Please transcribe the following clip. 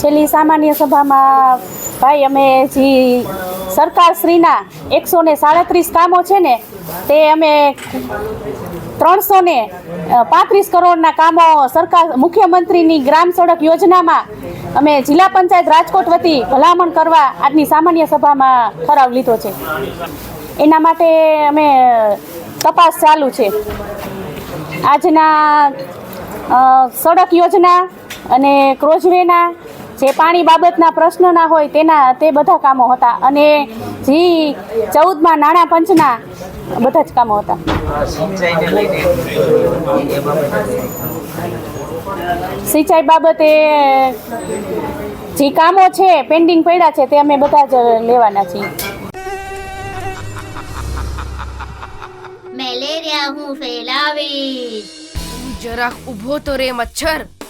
છેલ્લી સામાન્ય સભામાં ભાઈ, અમે જે સરકારશ્રીના એકસો ને સાડત્રીસ કામો છે ને, તે અમે ત્રણસો ને પાંત્રીસ કરોડના કામો સરકાર, મુખ્યમંત્રીની ગ્રામ સડક યોજનામાં અમે જિલ્લા પંચાયત રાજકોટ વતી ભલામણ કરવા આજની સામાન્ય સભામાં ઠરાવ લીધો છે. એના માટે અમે તપાસ ચાલુ છે. આજના સડક યોજના અને ક્રોઝવેના જે પાણી બાબતના પ્રશ્નના હોય તેના તે બધા કામો હતા. અને જી ચૌદમાં નાણાં પંચના બધા જ કામો હતા. સિંચાઈ બાબતે જે કામો છે પેન્ડિંગ પડ્યા છે તે અમે બધા જ લેવાના છીએ. મેલેરિયા હું ફેલાવીશ. જરાક ઊભો તો રે મચ્છર.